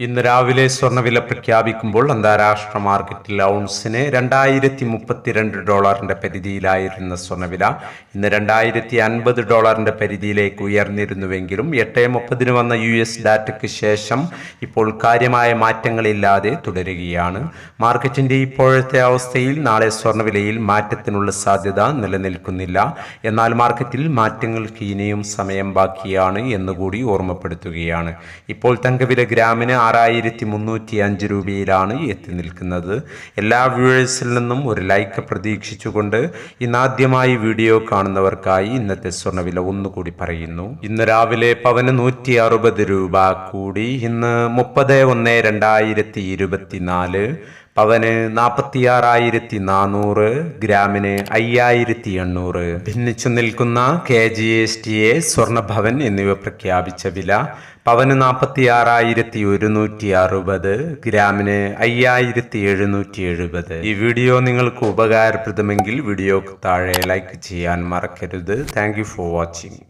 ഇന്ന് രാവിലെ സ്വർണവില പ്രഖ്യാപിക്കുമ്പോൾ അന്താരാഷ്ട്ര മാർക്കറ്റിൽ ഔൺസിന് രണ്ടായിരത്തി മുപ്പത്തിരണ്ട് ഡോളറിന്റെ പരിധിയിലായിരുന്ന സ്വർണവില ഇന്ന് രണ്ടായിരത്തി അൻപത് ഡോളറിന്റെ പരിധിയിലേക്ക് ഉയർന്നിരുന്നുവെങ്കിലും എട്ട് മുപ്പതിന് വന്ന യു എസ് ഡാറ്റയ്ക്ക് ശേഷം ഇപ്പോൾ കാര്യമായ മാറ്റങ്ങളില്ലാതെ തുടരുകയാണ്. മാർക്കറ്റിന്റെ ഇപ്പോഴത്തെ അവസ്ഥയിൽ നാളെ സ്വർണവിലയിൽ മാറ്റത്തിനുള്ള സാധ്യത നിലനിൽക്കുന്നില്ല. എന്നാൽ മാർക്കറ്റിൽ മാറ്റങ്ങൾക്ക് ഇനിയും സമയം ബാക്കിയാണ് എന്നുകൂടി ഓർമ്മപ്പെടുത്തുകയാണ്. ഇപ്പോൾ തങ്കവില ഗ്രാമിന് ആറായിരത്തി മുന്നൂറ്റി അഞ്ച് രൂപയിലാണ് എത്തി നിൽക്കുന്നത്. എല്ലാ വ്യൂവേഴ്സിൽ നിന്നും ഒരു ലൈക്ക് പ്രതീക്ഷിച്ചുകൊണ്ട് ഇന്നാദ്യമായി വീഡിയോ കാണുന്നവർക്കായി ഇന്നത്തെ സ്വർണവില ഒന്നുകൂടി പറയുന്നു. ഇന്ന് രാവിലെ പവന് നൂറ്റി അറുപത് രൂപ കൂടി ഇന്ന് മുപ്പത് ഒന്ന് രണ്ടായിരത്തി ഇരുപത്തിനാല് പവന് നാൽപ്പത്തിയാറായിരത്തി നാനൂറ് ഗ്രാമിന് അയ്യായിരത്തി എണ്ണൂറ് ഭിന്നിച്ചു നിൽക്കുന്ന K G S T A Swarnabhavan എന്നിവ പ്രഖ്യാപിച്ച വില പവന് നാൽപ്പത്തി ആറായിരത്തി ഒരുന്നൂറ്റി അറുപത് ഗ്രാമിന് അയ്യായിരത്തി എഴുന്നൂറ്റി എഴുപത് ഈ വീഡിയോ നിങ്ങൾക്ക് ഉപകാരപ്രദമെങ്കിൽ വീഡിയോക്ക് താഴെ ലൈക്ക് ചെയ്യാൻ മറക്കരുത്. Thank for watching.